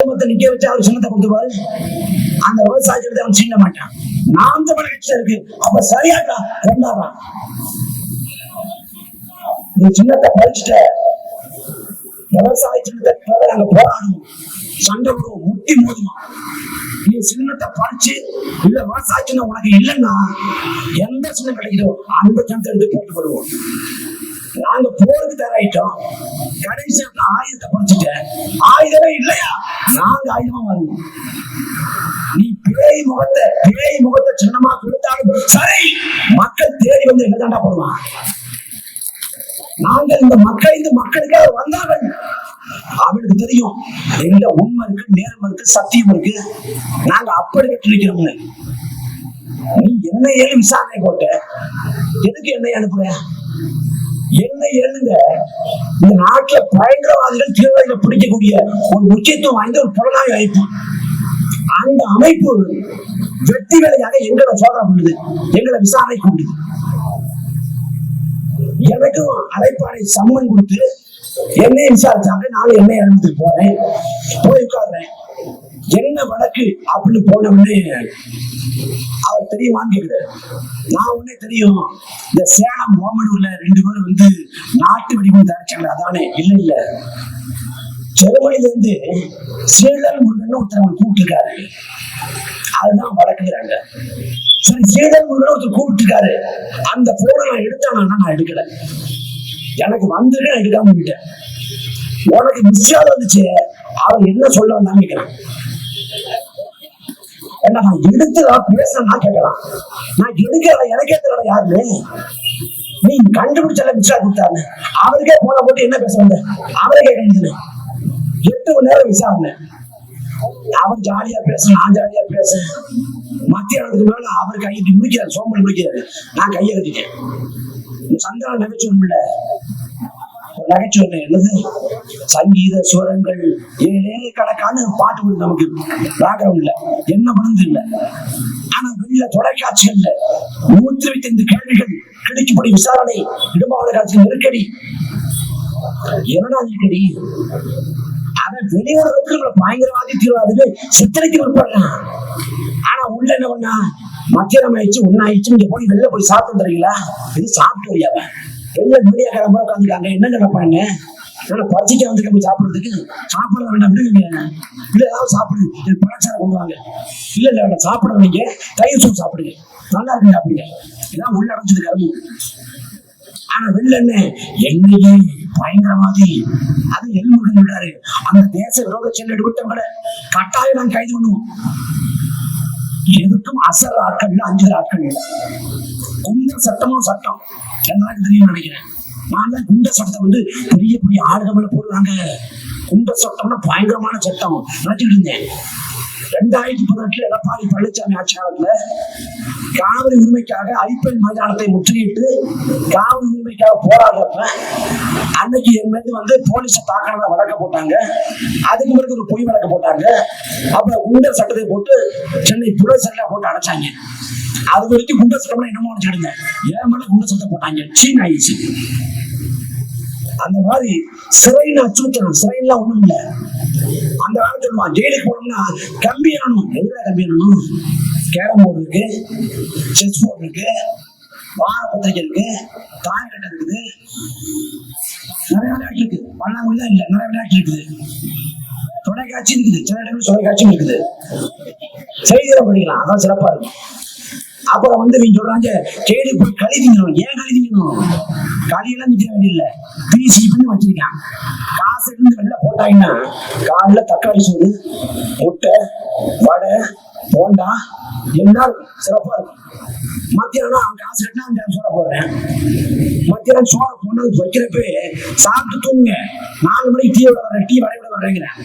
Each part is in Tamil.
குடும்பத்தை நிக்க வச்சு அவர் சின்னத்தை கொடுத்துருவாரு அந்த விவசாயத்தை அவன் சீண்ட மாட்டான். நான் தமிழ் கட்சியில இருக்கு. அப்ப சரியாக்கா ரெண்டாதான் நீ சின்னத்தை பறிச்சுட்ட. விவசாய சின்னத்தை நாங்க போராடுவோம் சண்டை விடுவோம் முட்டி மோதுமா? நீ சின்னத்தை பறிச்சு இல்ல விவசாய சின்னம் உனக்கு இல்லைன்னா எந்த சின்னம் கிடைக்குதோ அந்த சின்னத்தை எடுத்து போட்டு போடுவோம். நாங்க போருக்கு தயாராயிட்டோம். கடைசி ஆயுதத்தை படிச்சுட்டேன் ஆயுதமே இல்லையா? நாங்க ஆயுதமா வரணும் நீ பேய் முகத்தை பேய் முகத்தை சின்னமா கொடுத்தாலும் சரி மக்கள் தேடி வந்து எங்க போடுவான்? நாங்கள் இந்த மக்கள் இந்த மக்களுக்காக வந்தார்கள். அவளுக்கு தெரியும் எங்க உண்மை இருக்கு நேரம் இருக்கு சத்தியம் இருக்கு. நாங்க அப்படி கட்டிருக்கிறோம்னு நீ என்ன ஏழு விசாரணை போட்ட எதுக்கு என்னை அனுப்புற? என்ன ஏழுங்க இந்த நாட்டுல பயங்கரவாதிகள் தீவிரவாதிகளை பிடிக்கக்கூடிய ஒரு முக்கியத்துவம் வாய்ந்த ஒரு புலனாய்வு அமைப்பு. அந்த அமைப்பு வெற்றி வேலையாக எங்களை சோதனை பண்ணுது. எங்களை விசாரணை கூடுது எனக்கும் அழைப்பாடை சம்மன் கொடுத்து என்னையும் விசாரிச்சாங்க. நானும் என்னை அனுமதிட்டு போறேன். போய் உட்கார்றேன். என்ன வழக்கு? அப்படின்னு போன உடனே அவர் தெரியுமான்னு கேக்குறாரு நான் உடனே தெரியும் இந்த சேலம் ஓமனூர்ல ரெண்டு பேரும் வந்து நாட்டு வெடிகுண்டு தயாரிச்சாங்க. அதானே? இல்ல இல்ல. ஜெர்மனில இருந்து சீடல் முருகன் ஒருத்தர் கூப்பிட்டுருக்காரு. அதுதான் வளர்க்குறாங்க. சரி சீடல் முருகன் ஒருத்தர் கூப்பிட்டுருக்காரு. அந்த போனை நான் எடுத்தானா நான் எடுக்கல. எனக்கு வந்துட்டு நான் எடுக்காம விட்டேன் உனக்கு மிஸ்ஸால் வந்துச்சு. அவன் என்ன சொல்ல வந்தான்னு கேட்கிறான் என்ன நான் எடுத்துடா பேசுறேன்னா கேட்கலாம். நான் எடுக்கிறத எனக்கே தெரியல யாருமே. நீ கண்டுபிடிச்சால மிஸ்ஸா கொடுத்தாரு. அவருக்கே போன போட்டு என்ன பேச வந்த? அவரே எட்டு மணி நேரம் விசாரணை. அவர் ஜாலியா பேச நான் ஜாலியா பேச. மத்தியானத்துக்கு மேல அவர் கையை முடிக்கிறார் சோம்பல் முடிக்கிறாரு நான் கையை கட்டிட்டேன். இந்த சந்திரன் நகைச்சுவை என்னது சங்கீத சுவரங்கள் ஏழே கணக்கான பாட்டு நமக்கு நமக்கு இல்லை. என்ன பண்ணுது இல்லை? ஆனா வெளியில தொலைக்காட்சிகள்ல நூத்தி இருபத்தி ஐந்து கேள்விகள் கிடைக்கப்படி விசாரணை இடுமாவள காட்சி நெருக்கடி. என்னடா நெருக்கடி? அவன் வெளியுறவுக்கு நம்மள பயங்கரவாதி தீவிரவாதிகள் சித்தனைக்கு விருப்பறான் ஆனா உள்ள என்ன பண்ணா? மத்தியானம் ஆயிடுச்சு ஒன்னாயிடுச்சு இங்க போய் வெளில போய் சாப்பிட்டு வந்துறீங்களா இது சாப்பிட்டு வரியாவ வெளில மீடியாக்கார மாதிரி உட்காந்துருக்காங்க என்ன கிடப்பாங்க ஆனா பறிச்சுக்க வந்து போய் சாப்பிடுறதுக்கு சாப்பிட வேண்டாம் விடுங்க. இல்ல ஏதாவது சாப்பிடுங்க எனக்கு பழச்சாரம் கொண்டு வாங்க. இல்ல இல்ல வேண்டாம். சாப்பிட வைங்க. தயிர் சூப் சாப்பிடுங்க. நல்லா இருக்கு சாப்பிடுங்க இதான் உள்ள அடைஞ்சது கரும்பு ஆனா வெளில என்ன? என்னையே பயங்கரவாதி. அது எல்முருகன் விடுறாரு அந்த தேச விரோத செல் எடுவிட்டவங்களை கட்டாயம் நான் கைது பண்ணுவோம். எதுக்கும் அசர் ஆட்கள் இல்ல அஞ்சு ஆட்கள் இல்லை. குண்ட சட்டமும் சட்டம். எல்லாருக்கும் தெரியும் நினைக்கிறேன். நான் தான் குண்ட சட்டம் வந்து பெரிய பெரிய ஆளுகளை போடுறாங்க. குண்ட சட்டம்னா பயங்கரமான சட்டம். நினைச்சிட்டு இருந்தேன். ரெண்டாயிரத்தி பதினெட்டுல எடப்பாடி பழனிசாமி ஆட்சியாளர்ல காவிரி உரிமைக்காக ஐபிஎல் மைதானத்தை முற்றுகையிட்டு காவிரி உரிமைக்காக போராடுறப்ப அன்னைக்கு என் மீது வந்து போலீஸை தாக்கணும் வழக்க போட்டாங்க. அதுக்கு பிறகு ஒரு பொய் வழக்க போட்டாங்க. அப்புறம் உண்டர் சட்டத்தை போட்டு சென்னை புல சட்டை போட்டு அடைச்சாங்க. அது வரைக்கும் குண்டர் சட்டம்னா என்னமோ நினைச்சிட்டு ஏன் மேல குண்டர் சட்டம் போட்டாங்க? சீன் ஆயிடுச்சு அந்த மாதிரி சிறைன்னு அச்சுறுத்தணும் சிறையெல்லாம் ஒண்ணும் இல்ல. அந்த காலம் சொல்லுவான் ஜெயிலுக்கு போனோம்னா கம்பி ஏறணும். எதுல கம்பி ஏறணும்? கேரம் போர்டு இருக்கு செஸ் போர்டு இருக்கு வார பத்திரிக்கை இருக்கு தாயக்கட்டை இருக்குது. நிறைய விளையாட்டு இருக்கு. பல்லாங்குழி தான் இல்லை. நிறைய விளையாட்டு இருக்குது. தொலைக்காட்சி இருக்குது. சில இடங்கள் தொலைக்காட்சியும் இருக்குது. செய்திகளை படிக்கலாம். அதான் சிறப்பா இருக்கும். அப்புறம் வந்து நீங்க சொல்றாங்க கேடி போய் கழிவிங்கணும் ஏன் களி களியெல்லாம் திங்க வேண்டியதில்ல. பிசி பண்ணி வச்சிருக்கான். காசு இருந்து வெளில போட்டாங்கன்னா காலில் தக்காளி சோறு முட்டை வடை போண்டா எல்லாம் சிறப்பா இருக்கும். மத்தியானம் அவன் காசு கட்டினா சொல்ல சோட போடுறேன். மத்தியானம் சோற போனது வைக்கிறப்ப சாப்பிட்டு தூங்குங்க. நாலு மணிக்கு டீ விட வரேன் டீ வடை விட வரேங்கிறேன்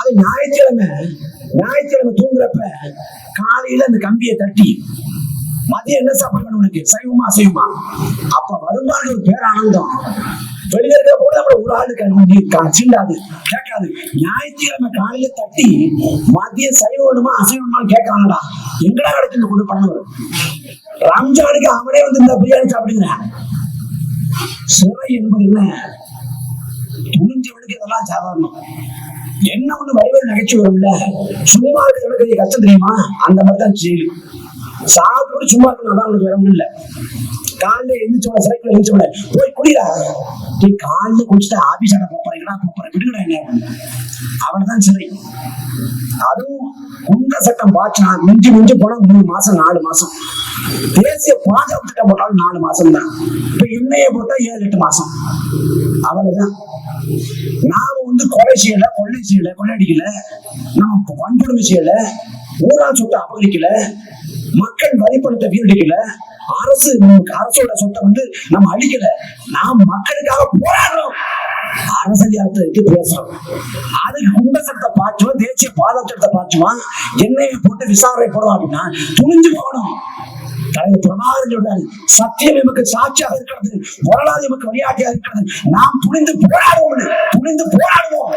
அது ஞாயிற்றுக்கிழமை. ஞாயிற்றுக்கிழமை தூங்குறப்ப காலையில அந்த கம்பியை தட்டி மதியம் என்ன சாப்பாடு உனக்கு? சைவமா அசைவமா? அப்ப வருமான ஒரு பேர் ஆனந்தம். வெளியில இருக்கிற போது நம்ம ஒரு ஆளு கண்டி சீண்டாது கேட்காது. ஞாயிற்றுக்கிழமை காலையில தட்டி மதியம் சைவம் வேணுமா அசைவமான்னு கேட்கறாங்கடா எங்கடா கிடைச்சு கொண்டு பண்ண வரும் ரம்ஜானுக்கு அவனே வந்து இந்த பிரியாணி சாப்பிடுங்க சிறை என்பது என்ன? துணிஞ்சவனுக்கு இதெல்லாம் சாதாரணம். என்ன ஒண்ணு வடிவேல் நகைச்சுவை வரும்ல? சும்மா இருக்கிற கஷ்டம் தெரியுமா? அந்த மாதிரி தான் ஜெயிலு சாப்பிட்டு சும்மா இருக்கணும் அதான் அவனுக்கு வேற ஒண்ணும் இல்ல. காலைல எழுந்திரிச்சோட சைக்கிள் எழுந்திரிச்சோட போய் குடிடா. நீ காலைல குடிச்சிட்டு ஆபீஸ் ஆட போறேன் என்னடா போறேன் விடுங்கடா என்ன. அவனதான் சிறை. அதுவும் குண்ட சட்டம் பாய்ச்சினா மிஞ்சி மிஞ்சி போனா மூணு மாசம் நாலு மாசம். தேசிய பாதுகாப்பு திட்டம் போட்டாலும் நாலு மாசம் தான் இப்ப இன்னைய போட்டா ஏழு எட்டு மாசம். அவ்வளவுதான். நாம வந்து கொலை செய்யல கொள்ளை செய்யல கொள்ளையடிக்கல நம்ம வன்கொடுமை செய்யல ஊரால் சொத்தை அபகரிக்கல மக்கள் வரிப்பணத்தை வீரடிக்கல அரசு அரசோட சொத்தை வந்து நம்ம அழிக்கல. நாம் மக்களுக்காக போராடுறோம். அரசியலத்தை பேசுறோம். அதுக்கு குண்ட சட்டத்தை பாய்ச்சுவோம் தேசிய பாதத்திட்டத்தை சட்டத்தை பாய்ச்சுவான். எண்ணெயை போட்டு விசாரணை போடுவோம் அப்படின்னா துணிஞ்சு போகணும். தலைவர் பிரபாகரன் சொல்றாரு சத்தியம் எமக்கு சாட்சியாக இருக்கிறது வரலாறு எமக்கு வழியாட்டியாக இருக்கிறது. நாம் துணிந்து போராடுவோம் துணிந்து போராடுவோம்.